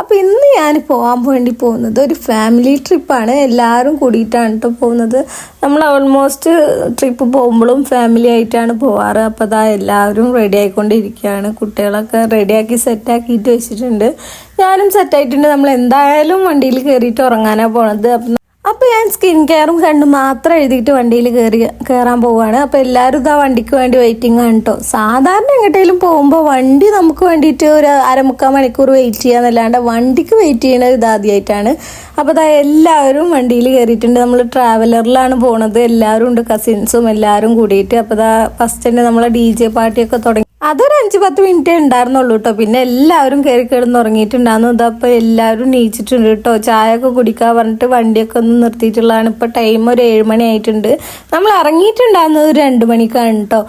അപ്പോൾ ഇന്ന് ഞാൻ പോകാൻ വേണ്ടി പോകുന്നത് ഒരു ഫാമിലി ട്രിപ്പാണ് എല്ലാവരും കൂടിയിട്ടാണ് കേട്ടോ പോകുന്നത്. നമ്മൾ ഓൾമോസ്റ്റ് ട്രിപ്പ് പോകുമ്പോഴും ഫാമിലി ആയിട്ടാണ് പോവാറ്. അപ്പോൾ അതാ എല്ലാവരും റെഡി ആയിക്കൊണ്ടിരിക്കുകയാണ്. കുട്ടികളൊക്കെ റെഡിയാക്കി സെറ്റാക്കിയിട്ട് വെച്ചിട്ടുണ്ട്. ഞാനും സെറ്റായിട്ടുണ്ട് നമ്മൾ എന്തായാലും വണ്ടിയിൽ കയറിയിട്ട് ഉറങ്ങാനാണ് പോണത്. അപ്പം അപ്പോൾ ഞാൻ സ്കിൻ കെയറും കണ്ടും മാത്രം എഴുതിയിട്ട് വണ്ടിയിൽ കയറി കയറാൻ പോവുകയാണ്. അപ്പോൾ എല്ലാവരും ഇതാ വണ്ടിക്ക് വേണ്ടി വെയിറ്റിംഗ് ആണ് കേട്ടോ സാധാരണ എങ്ങോട്ടേലും പോകുമ്പോൾ വണ്ടി നമുക്ക് വേണ്ടിയിട്ട് ഒരു അരമുക്കാൽ മണിക്കൂർ വെയിറ്റ് ചെയ്യാന്നല്ലാണ്ട് വണ്ടിക്ക് വെയിറ്റ് ചെയ്യണത് ഇതാദ്യമായിട്ടാണ് അപ്പോൾ അതായത് എല്ലാവരും വണ്ടിയിൽ കയറിയിട്ടുണ്ട് നമ്മൾ ട്രാവലറിലാണ് പോണത്. എല്ലാവരും ഉണ്ട് കസിൻസും എല്ലാവരും കൂടിയിട്ട്. അപ്പോൾ അതാ ഫസ്റ്റ് തന്നെ നമ്മളെ ഡി ജെ പാർട്ടിയൊക്കെ തുടങ്ങി. അതൊരു അഞ്ച് പത്ത് മിനിറ്റേ ഉണ്ടായിരുന്നുള്ളൂ കേട്ടോ പിന്നെ എല്ലാവരും കയറി കിടന്ന് ഉറങ്ങിയിട്ടുണ്ടായിരുന്നു. ഇതപ്പോൾ എല്ലാവരും നീച്ചിട്ടുണ്ട് കേട്ടോ ചായ ഒക്കെ കുടിക്കാൻ പറഞ്ഞിട്ട് വണ്ടിയൊക്കെ ഒന്ന് നിർത്തിയിട്ടുള്ളതാണ്. ഇപ്പോൾ ടൈം ഒരു ഏഴ് മണി ആയിട്ടുണ്ട്. നമ്മൾ ഇറങ്ങിയിട്ടുണ്ടായിരുന്നത് ഒരു രണ്ട് മണിക്കാണ് കേട്ടോ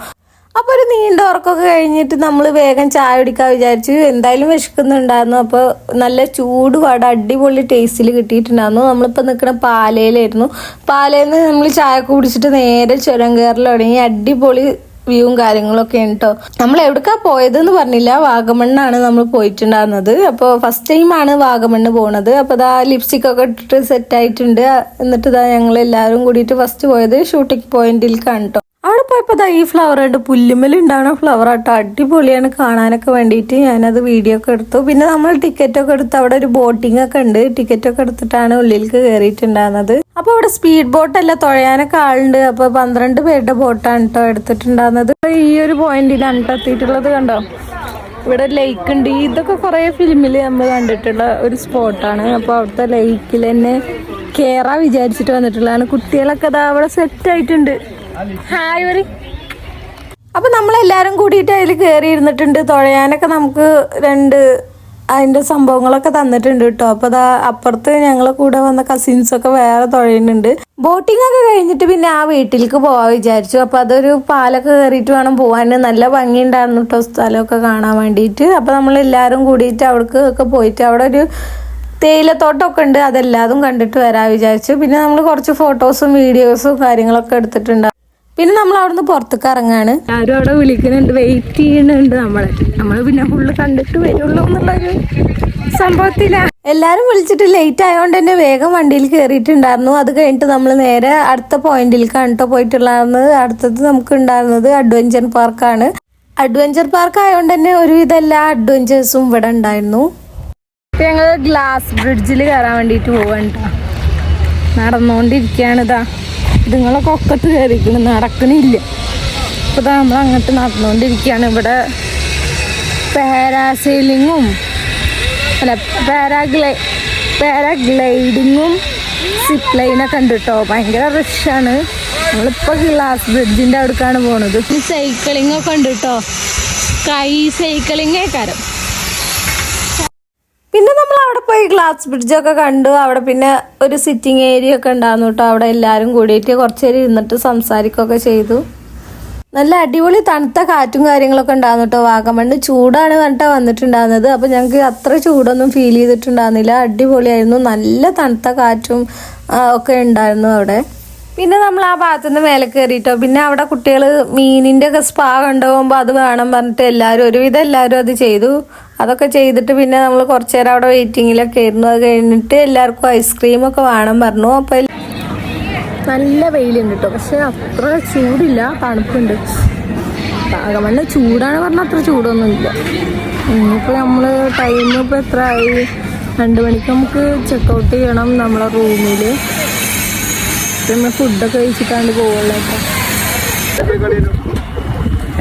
അപ്പോൾ ഒരു നീണ്ട ഉറക്കമൊക്കെ കഴിഞ്ഞിട്ട് നമ്മൾ വേഗം ചായ കുടിക്കാൻ വിചാരിച്ചു. എന്തായാലും വിശക്കുന്നുണ്ടായിരുന്നു. അപ്പോൾ നല്ല ചൂട് വട അടിപൊളി ടേസ്റ്റിൽ കിട്ടിയിട്ടുണ്ടായിരുന്നു. നമ്മളിപ്പോൾ നിൽക്കുന്ന പാലയിലായിരുന്നു. പാലയിൽ നിന്ന് നമ്മൾ ചായ കുടിച്ചിട്ട് നേരെ ചുരം കയറൽ തുടങ്ങി. അടിപൊളി വ്യൂവും കാര്യങ്ങളൊക്കെ കേട്ടോ നമ്മൾ എവിടേക്കാ പോയതെന്ന് പറഞ്ഞില്ല. വാഗമണ്ണാണ് നമ്മൾ പോയിട്ടുണ്ടായിരുന്നത്. അപ്പോൾ ഫസ്റ്റ് ടൈമാണ് വാഗമണ്ണ് പോണത്. അപ്പോൾ ഇതാ ലിപ്സ്റ്റിക് ഒക്കെ ഇട്ടിട്ട് സെറ്റ് ആയിട്ടുണ്ട്. എന്നിട്ട് ഇതാ ഞങ്ങൾ എല്ലാവരും കൂടിയിട്ട് ഫസ്റ്റ് പോയത് ഷൂട്ടിംഗ് പോയിന്റിൽ കേട്ടോ അവിടെ പോയപ്പോൾ ദാ ഈ ഫ്ലവർ ഉണ്ട്. പുല്ലുമ്മൽ ഉണ്ടാവുന്ന ഫ്ലവർ ആട്ടോ. അടിപൊളിയാണ് കാണാനൊക്കെ വേണ്ടിയിട്ട് ഞാനത് വീഡിയോ ഒക്കെ എടുത്തു. പിന്നെ നമ്മൾ ടിക്കറ്റ് ഒക്കെ എടുത്ത് അവിടെ ഒരു ബോട്ടിംഗ് ഒക്കെ ഉണ്ട്. ടിക്കറ്റ് ഒക്കെ എടുത്തിട്ടാണ് ഉള്ളിലേക്ക് കയറിയിട്ടുണ്ടായിരുന്നത് അപ്പോൾ അവിടെ സ്പീഡ് ബോട്ട് അല്ല തുഴയാനൊക്കെ ആളുണ്ട്. അപ്പോൾ പന്ത്രണ്ട് പേരുടെ ബോട്ടാണ് കേട്ടോ എടുത്തിട്ടുണ്ടായിരുന്നത് ഈ ഒരു പോയിന്റിലാണ് എത്തിയിട്ടുള്ളത് കണ്ടോ? ഇവിടെ ലേക്ക് ഉണ്ട്. ഇതൊക്കെ കുറേ ഫിലിമിൽ നമ്മൾ കണ്ടിട്ടുള്ള ഒരു സ്പോട്ടാണ് അപ്പോൾ അവിടുത്തെ ലേക്കിൽ തന്നെ കേറാ വിചാരിച്ചിട്ട് വന്നിട്ടുള്ളതാണ്. കുട്ടികളൊക്കെ അതാ അവിടെ സെറ്റ് ആയിട്ടുണ്ട്. ഹായ് നമ്മളെല്ലാരും കൂടിയിട്ട് അതിൽ കയറി ഇരുന്നിട്ടുണ്ട് തുഴയാനൊക്കെ നമുക്ക് രണ്ട് അതിന്റെ സംഭവങ്ങളൊക്കെ തന്നിട്ടുണ്ട് കേട്ടോ. അപ്പൊ അതാ അപ്പുറത്ത് ഞങ്ങളെ കൂടെ വന്ന കസിൻസൊക്കെ വേറെ തുഴയുന്നുണ്ട്. ബോട്ടിംഗ് ഒക്കെ കഴിഞ്ഞിട്ട് പിന്നെ ആ വീട്ടിലേക്ക് പോവാൻ വിചാരിച്ചു. അപ്പൊ അതൊരു പാലൊക്കെ കയറിയിട്ട് വേണം പോവാൻ നല്ല ഭംഗിയുണ്ടായിരുന്നു കേട്ടോ സ്ഥലമൊക്കെ കാണാൻ വേണ്ടിയിട്ട്. അപ്പൊ നമ്മൾ എല്ലാവരും കൂടിയിട്ട് അവിടേക്ക് ഒക്കെ പോയിട്ട് അവിടെ ഒരു തേയിലത്തോട്ടമൊക്കെ ഉണ്ട്. അതെല്ലാതും കണ്ടിട്ട് വരാൻ വിചാരിച്ചു. പിന്നെ നമ്മൾ കുറച്ച് ഫോട്ടോസും വീഡിയോസും കാര്യങ്ങളൊക്കെ എടുത്തിട്ടുണ്ട്. പിന്നെ നമ്മൾ അവിടുന്ന് പുറത്തേക്ക് ഇറങ്ങാണ്. ആരും അവിടെ വിളിക്കുന്നുണ്ട്. വെയിറ്റ് ചെയ്യുന്നുണ്ട് നമ്മളെ. നമ്മൾ പിന്നെ ഫുള്ള് കണ്ടിട്ട് വരുള്ളൂ എന്നുള്ളൊരു സംഭവത്തില. എല്ലാരും വിളിച്ചിട്ട് ലേറ്റ് ആയതുകൊണ്ട് തന്നെ വേഗം വണ്ടിയിൽ കയറിയിട്ടുണ്ടായിരുന്നു അത് കഴിഞ്ഞിട്ട് നമ്മൾ നേരെ അടുത്ത പോയിന്റിലേക്കാണ് കേട്ടോ പോയിട്ടുണ്ടായിരുന്നത് അടുത്തത് നമുക്ക് ഉണ്ടായിരുന്നത് അഡ്വഞ്ചർ പാർക്കാണ് അഡ്വഞ്ചർ പാർക്ക് ആയതുകൊണ്ട് തന്നെ ഒരുവിധ എല്ലാ അഡ്വഞ്ചേഴ്സും ഇവിടെ ഉണ്ടായിരുന്നു. ഞങ്ങൾ ഗ്ലാസ് ബ്രിഡ്ജിൽ കയറാൻ വേണ്ടിയിട്ട് പോവാണ്ടോ ട്ടോ. നടന്നുകൊണ്ടിരിക്കുകയാണ് ഇതാ. ഇതുങ്ങളൊക്കെ ഒക്കത്ത് കയറിക്കുന്നു നടക്കണില്ല. ഇപ്പൊ ഇതാ നമ്മൾ അങ്ങോട്ട് നടന്നുകൊണ്ടിരിക്കുകയാണ് ഇവിടെ പാരാസെയിലിങ്ങും അല്ല പാരാഗ്ലൈ പാരാഗ്ലൈഡിങ്ങും സിപ്പ് ലൈനൊക്കെ ഉണ്ട് കേട്ടോ ഭയങ്കര റഷാണ് നമ്മളിപ്പോൾ ഗ്ലാസ് ബ്രിഡ്ജിന്റെ അവിടേക്കാണ് പോണത്. സൈക്കിളിംഗ് ഒക്കെ ഉണ്ട് കേട്ടോ കൈ സൈക്ലിംഗ് കാരം പോയി ഗ്ലാസ് ബ്രിഡ്ജൊക്കെ കണ്ടു. അവിടെ പിന്നെ ഒരു സിറ്റിംഗ് ഏരിയ ഒക്കെ ഉണ്ടായിരുന്നു കേട്ടോ. അവിടെ എല്ലാവരും കൂടിയിട്ട് കുറച്ച് നേരം ഇരുന്നിട്ട് സംസാരിക്കുകയൊക്കെ ചെയ്തു. നല്ല അടിപൊളി തണുത്ത കാറ്റും കാര്യങ്ങളൊക്കെ ഉണ്ടായിരുന്നു കേട്ടോ. വാഗമണ്ണ് ചൂടാണ് കണ്ടിട്ട് വന്നിട്ടുണ്ടായിരുന്നത്. അപ്പോൾ ഞങ്ങൾക്ക് അത്ര ചൂടൊന്നും ഫീൽ ചെയ്തിട്ടുണ്ടായിരുന്നില്ല. അടിപൊളിയായിരുന്നു. നല്ല തണുത്ത കാറ്റും ഒക്കെ ഉണ്ടായിരുന്നു അവിടെ. പിന്നെ നമ്മൾ ആ ഭാഗത്തുനിന്ന് മേലെ കയറിയിട്ടോ. പിന്നെ അവിടെ കുട്ടികൾ മീനിന്റെ ഒക്കെ സ്പാ കണ്ടുപോകുമ്പോൾ അത് വേണം പറഞ്ഞിട്ട് എല്ലാവരും ഒരുവിധം എല്ലാവരും അത് ചെയ്തു. അതൊക്കെ ചെയ്തിട്ട് പിന്നെ നമ്മൾ കുറച്ചു നേരം അവിടെ വെയിറ്റിങ്ങിലൊക്കെ ഇരുന്നു അത് കഴിഞ്ഞിട്ട് എല്ലാവർക്കും ഐസ്ക്രീം ഒക്കെ വേണം പറഞ്ഞു. അപ്പോൾ നല്ല വെയിലുണ്ട് കേട്ടോ പക്ഷെ അത്ര ചൂടില്ല. തണുപ്പുണ്ട്. വാഗമണ്ണ് ചൂടാണ് പറഞ്ഞാൽ അത്ര ചൂടൊന്നുമില്ല. ഇനിയിപ്പോൾ നമ്മൾ ടൈം ഇപ്പോൾ എത്ര ആയി രണ്ട് മണിക്ക് നമുക്ക് ചെക്കൗട്ട് ചെയ്യണം നമ്മളെ റൂമിൽ പിന്നെ ഫുഡൊക്കെ കഴിച്ചിട്ടാണ്ട് പോകുള്ളൂ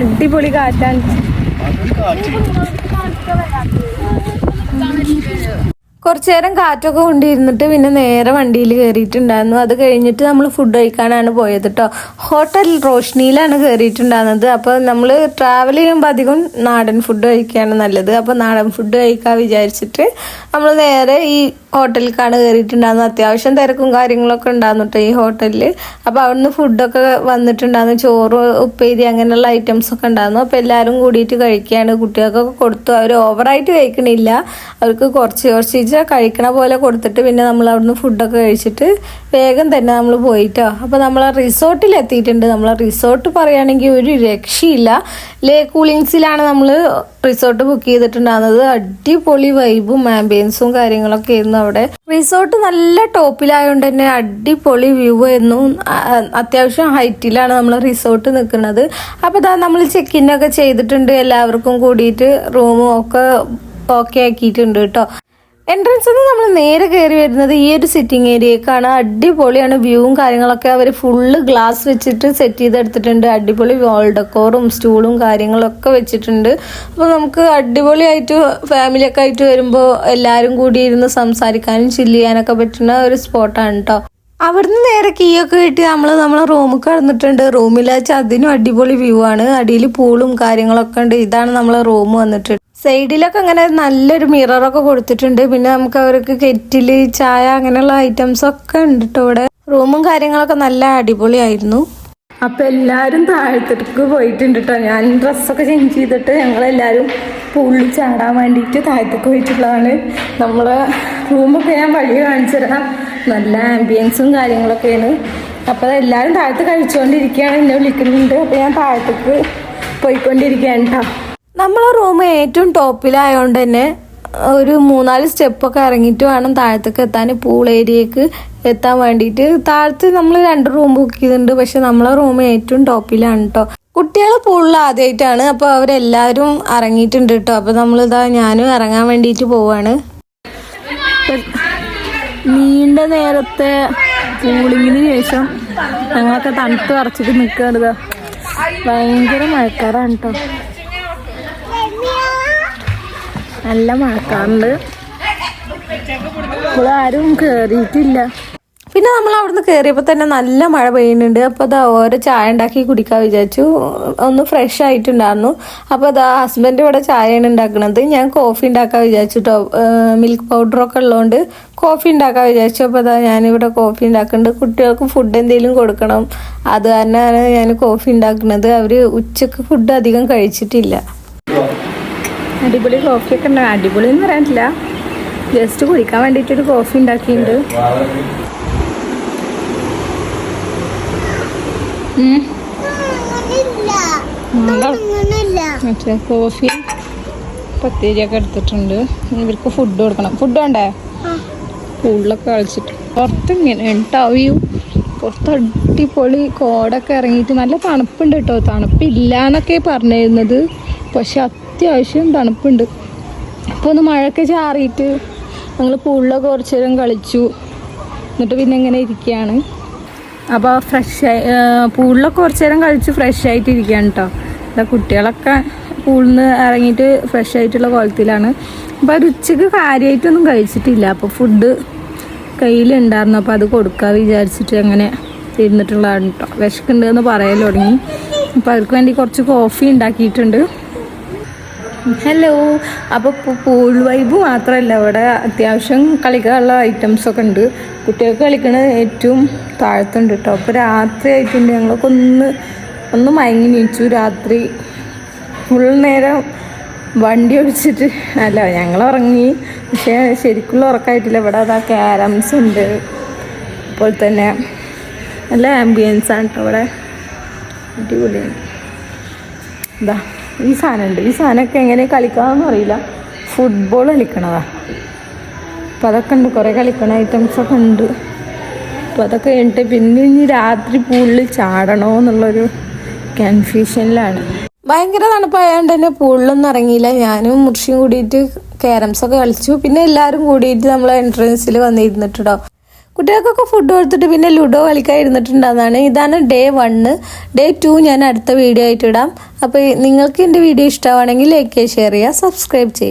അടിപൊളി കാറ്റാണ്. കുറച്ചു നേരം കാറ്റൊക്കെ കൊണ്ടിരുന്നിട്ട് പിന്നെ നേരെ വണ്ടിയിൽ കയറിയിട്ടുണ്ടായിരുന്നു. അത് കഴിഞ്ഞിട്ട് നമ്മൾ ഫുഡ് കഴിക്കാനാണ് പോയത് കേട്ടോ ഹോട്ടൽ റോഷ്നിയിലാണ് കയറിയിട്ടുണ്ടായിരുന്നത്. അപ്പോൾ നമ്മൾ ട്രാവൽ ചെയ്യുമ്പോൾ അധികം നാടൻ ഫുഡ് കഴിക്കുകയാണ് നല്ലത്. അപ്പോൾ നാടൻ ഫുഡ് കഴിക്കാൻ വിചാരിച്ചിട്ട് നമ്മൾ നേരെ ഈ ഹോട്ടലിലേക്കാണ് കയറിയിട്ടുണ്ടായിരുന്നത് അത്യാവശ്യം തിരക്കും കാര്യങ്ങളൊക്കെ ഉണ്ടായിരുന്നു കേട്ടോ ഈ ഹോട്ടലിൽ അപ്പോൾ അവിടുന്ന് ഫുഡൊക്കെ വന്നിട്ടുണ്ടായിരുന്നു ചോറ് ഉപ്പേരി അങ്ങനെയുള്ള ഐറ്റംസ് ഒക്കെ ഉണ്ടായിരുന്നു അപ്പോൾ എല്ലാവരും കൂടിയിട്ട് കഴിക്കുകയാണ്. കുട്ടികൾക്കൊക്കെ കൊടുത്തു. അവർ ഓവറായിട്ട് കഴിക്കണില്ല. അവർക്ക് കുറച്ച് കുറച്ച് കഴിക്കണ പോലെ കൊടുത്തിട്ട് പിന്നെ നമ്മൾ അവിടുന്ന് ഫുഡൊക്കെ കഴിച്ചിട്ട് വേഗം തന്നെ നമ്മൾ പോയിട്ടോ. അപ്പോൾ നമ്മൾ റിസോർട്ടിൽ എത്തിയിട്ടുണ്ട്. നമ്മൾ റിസോർട്ട് പറയുകയാണെങ്കിൽ ഒരു രക്ഷയില്ല. ലേ കൂളിങ്സിലാണ് നമ്മൾ റിസോർട്ട് ബുക്ക് ചെയ്തിട്ടുണ്ടായിരുന്നത് അടിപൊളി വൈബും ആംബിയൻസും കാര്യങ്ങളൊക്കെ ആയിരുന്നു. അവിടെ. റിസോർട്ട് നല്ല ടോപ്പിലായതുകൊണ്ട് തന്നെ അടിപൊളി വ്യൂ ആയിരുന്നു. അത്യാവശ്യം ഹൈറ്റിലാണ് നമ്മൾ റിസോർട്ട് നിൽക്കുന്നത്. അപ്പോൾ ഇതാ നമ്മൾ ചെക്ക് ഒക്കെ ചെയ്തിട്ടുണ്ട്. എല്ലാവർക്കും കൂടിയിട്ട് റൂമും ഒക്കെ ഓക്കെ ആക്കിയിട്ടുണ്ട് കേട്ടോ എൻട്രൻസിൽ നിന്ന് നമ്മൾ നേരെ കയറി വരുന്നത് ഈ ഒരു സിറ്റിംഗ് ഏരിയക്കാണ് അടിപൊളിയാണ് വ്യൂവും കാര്യങ്ങളൊക്കെ അവർ ഫുള്ള് ഗ്ലാസ് വെച്ചിട്ട് സെറ്റ് ചെയ്തെടുത്തിട്ടുണ്ട്. അടിപൊളി വാൾ ഡെക്കോറും സ്റ്റൂളും കാര്യങ്ങളൊക്കെ വെച്ചിട്ടുണ്ട്. അപ്പോൾ നമുക്ക് അടിപൊളിയായിട്ട് ഫാമിലിയൊക്കെ ആയിട്ട് വരുമ്പോൾ എല്ലാവരും കൂടി ഇരുന്ന് സംസാരിക്കാനും ചില്ല് ചെയ്യാനൊക്കെ പറ്റുന്ന ഒരു സ്പോട്ടാണ് കേട്ടോ അവിടുന്ന് നേരെ കീ ഒക്കെ കിട്ടി. നമ്മൾ നമ്മളെ റൂമിൽ കടന്നിട്ടുണ്ട്. വെച്ചാൽ അതിനും അടിപൊളി വ്യൂ ആണ്. അടിയിൽ പൂളും കാര്യങ്ങളൊക്കെ ഉണ്ട്. ഇതാണ് നമ്മളെ റൂം വന്നിട്ട്. സൈഡിലൊക്കെ അങ്ങനെ നല്ലൊരു മിററൊക്കെ കൊടുത്തിട്ടുണ്ട്. പിന്നെ നമുക്ക് അവർക്ക് കെറ്റിൽ ചായ അങ്ങനെയുള്ള ഐറ്റംസ് ഒക്കെ ഉണ്ട് കേട്ടോ ഇവിടെ. റൂമും കാര്യങ്ങളൊക്കെ നല്ല അടിപൊളിയായിരുന്നു. അപ്പൊ എല്ലാരും താഴത്തേക്ക് പോയിട്ടുണ്ട് കേട്ടോ ഞാൻ ഡ്രസ്സൊക്കെ ചേഞ്ച് ചെയ്തിട്ട് ഞങ്ങളെല്ലാവരും പുള്ളി ചാടാൻ വേണ്ടിയിട്ട് താഴത്തേക്ക് പോയിട്ടുള്ളതാണ്. നമ്മളെ റൂമൊക്കെ ഞാൻ വഴി കാണിച്ചു തരാം. നല്ല ആംബിയൻസും കാര്യങ്ങളൊക്കെയാണ്. അപ്പോൾ എല്ലാവരും താഴത്ത് കഴിച്ചുകൊണ്ടിരിക്കുകയാണ് എന്നെ വിളിക്കുന്നുണ്ട്. അപ്പോൾ ഞാൻ താഴത്തേക്ക് പോയിക്കൊണ്ടിരിക്കുകയാണ് കേട്ടോ നമ്മളെ റൂം ഏറ്റവും ടോപ്പിലായതുകൊണ്ട് തന്നെ ഒരു മൂന്നാൽ സ്റ്റെപ്പൊക്കെ ഇറങ്ങിയിട്ട് വേണം താഴത്തേക്ക് എത്താൻ പൂൾ ഏരിയക്ക് എത്താൻ വേണ്ടിയിട്ട്. താഴത്ത് നമ്മൾ രണ്ട് റൂം ബുക്ക് ചെയ്തിട്ടുണ്ട്. പക്ഷെ നമ്മളെ റൂം ഏറ്റവും ടോപ്പിലാണ് കേട്ടോ കുട്ടികൾ പൂളിൽ ആദ്യമായിട്ടാണ് അപ്പോൾ അവരെല്ലാവരും ഇറങ്ങിയിട്ടുണ്ട് കേട്ടോ അപ്പോൾ നമ്മളിതാ ഞാനും ഇറങ്ങാൻ വേണ്ടിയിട്ട് പോവാണ്. നീണ്ട നേരത്തെ കൂളിങ്ങിന് ശേഷം ഞങ്ങളൊക്കെ തണുത്ത് വറച്ചിട്ട് നിൽക്കുകയാണ് ഭയങ്കര മഴക്കാറാണ് കേട്ടോ നല്ല മഴക്കാറുണ്ട്. ഇപ്പോൾ ആരും കേറിയിട്ടില്ല. പിന്നെ നമ്മൾ അവിടുന്ന് കയറിയപ്പോൾ തന്നെ നല്ല മഴ പെയ്യുന്നുണ്ട്. അപ്പോൾ അതാ ഓരോ ചായ ഉണ്ടാക്കി കുടിക്കാൻ വിചാരിച്ചു. ഒന്ന് ഫ്രഷ് ആയിട്ടുണ്ടായിരുന്നു. അപ്പോൾ അതാ ഹസ്ബൻഡ് ഇവിടെ ചായയാണ് ഉണ്ടാക്കുന്നത്. ഞാൻ കോഫി ഉണ്ടാക്കാൻ വിചാരിച്ചു കേട്ടോ മിൽക്ക് പൗഡറൊക്കെ ഉള്ളതുകൊണ്ട് കോഫി ഉണ്ടാക്കാൻ വിചാരിച്ചു. അപ്പോൾ അതാ ഞാനിവിടെ കോഫി ഉണ്ടാക്കുന്നുണ്ട്. കുട്ടികൾക്ക് ഫുഡ് എന്തെങ്കിലും കൊടുക്കണം. അത് കാരണമാണ് ഞാൻ കോഫി ഉണ്ടാക്കുന്നത്. അവർ ഉച്ചയ്ക്ക് ഫുഡ് അധികം കഴിച്ചിട്ടില്ല. അടിപൊളി കോഫിയൊക്കെ ഉണ്ടാകും അടിപൊളി എന്ന് പറയാനില്ല. ജസ്റ്റ് കുടിക്കാൻ വേണ്ടിയിട്ടൊരു കോഫി ഉണ്ടാക്കിയിട്ടുണ്ട് ഉം. നല്ല മറ്റേ കോഫി പത്തേരിയൊക്കെ എടുത്തിട്ടുണ്ട്. ഇവർക്ക് ഫുഡ് കൊടുക്കണം. ഫുഡ് വേണ്ടേ? പൂളിലൊക്കെ കളിച്ചിട്ട്. പുറത്ത് ഇങ്ങനെ ഉണ്ടാവും പുറത്ത് അടിപൊളി കോടൊക്കെ ഇറങ്ങിയിട്ട് നല്ല തണുപ്പുണ്ട് കേട്ടോ. തണുപ്പില്ല എന്നൊക്കെ പറഞ്ഞിരുന്നത്. പക്ഷെ അത്യാവശ്യം തണുപ്പുണ്ട്. അപ്പോൾ ഒന്ന് മഴയൊക്കെ ചാറിയിട്ട് ഞങ്ങൾ പൂളിലൊക്കെ കുറച്ച് നേരം കളിച്ചു. എന്നിട്ട് പിന്നെ ഇങ്ങനെ ഇരിക്കുകയാണ്. അപ്പോൾ ഫ്രഷ് പൂളിലൊക്കെ കുറച്ച് നേരം കളിച്ച് ഫ്രഷ് ആയിട്ട് ഇരിക്കുകയാണ് കേട്ടോ എന്താ കുട്ടികളൊക്കെ പൂളിൽ നിന്ന് ഇറങ്ങിയിട്ട് ഫ്രഷ് ആയിട്ടുള്ള കോലത്തിലാണ്. അപ്പോൾ അത് ഉച്ചയ്ക്ക് കാര്യമായിട്ടൊന്നും കഴിച്ചിട്ടില്ല. അപ്പോൾ ഫുഡ് കയ്യിലുണ്ടായിരുന്നു. അപ്പോൾ അത് കൊടുക്കാൻ വിചാരിച്ചിട്ട് അങ്ങനെ ഇരുന്നിട്ടുള്ളതാണ് കേട്ടോ വിശക്കുണ്ടെന്ന് പറയാൻ തുടങ്ങി. അപ്പോൾ അവർക്ക് വേണ്ടി കുറച്ച് കോഫി ഉണ്ടാക്കിയിട്ടുണ്ട്. ഹലോ അപ്പോൾ പൂൾ വൈബ് മാത്രമല്ല അവിടെ അത്യാവശ്യം കളിക്കാനുള്ള ഐറ്റംസ് ഒക്കെ ഉണ്ട്. കുട്ടികൾക്ക് കളിക്കണ ഏറ്റവും താഴത്തുണ്ട് കേട്ടോ അപ്പോൾ രാത്രി ആയിട്ടുണ്ട്. ഞങ്ങളൊക്കെ ഒന്ന് ഒന്ന് മയങ്ങി നീച്ചു. രാത്രി ഫുൾ നേരം വണ്ടി ഓടിച്ചിട്ട് അല്ല ഞങ്ങൾ ഉറങ്ങി. പക്ഷേ ശരിക്കുള്ള ഉറക്കമായിട്ടില്ല ഇവിടെ അതാ ക്യാരംസ് ഉണ്ട്. അപ്പോൾ തന്നെ നല്ല ആംബിയൻസ് ആണ് കേട്ടോ ഇവിടെ. അടിപൊളിയാണ്. ഇതാ ഈ സാധനമുണ്ട് ഈ സാധനമൊക്കെ എങ്ങനെ കളിക്കാമെന്ന് അറിയില്ല. ഫുട്ബോൾ കളിക്കണതാ. അപ്പം അതൊക്കെ ഉണ്ട്. കുറേ കളിക്കണ ഐറ്റംസ് ഒക്കെ ഉണ്ട്. അപ്പോൾ അതൊക്കെ കഴിഞ്ഞിട്ട് പിന്നെ ഇനി രാത്രി പൂളിൽ ചാടണോ എന്നുള്ളൊരു കൺഫ്യൂഷനിലാണ് ഭയങ്കര തണുപ്പായതുകൊണ്ട് തന്നെ പൂളിലൊന്നും ഇറങ്ങിയില്ല. ഞാനും മുർഷിയും കൂടിയിട്ട് ക്യാരംസ് ഒക്കെ കളിച്ചു. പിന്നെ എല്ലാവരും കൂടിയിട്ട് നമ്മൾ എൻട്രൻസിൽ വന്നിരുന്നിട്ടുണ്ടോ കുട്ടികൾക്കൊക്കെ ഫുഡ് കൊടുത്തിട്ട് പിന്നെ ലുഡോ കളിക്കാൻ ഇരുന്നിട്ടുണ്ടെന്നാണ് ഇതാണ് ഡേ വണ്ണ് ഡേ ടു ഞാൻ അടുത്ത വീഡിയോ ആയിട്ട് ഇടാം. അപ്പോൾ നിങ്ങൾക്ക് എന്റെ വീഡിയോ ഇഷ്ടമാണെങ്കിൽ ലൈക്ക് ചെയ്യുക ഷെയർ ചെയ്യുക സബ്സ്ക്രൈബ് ചെയ്യുക.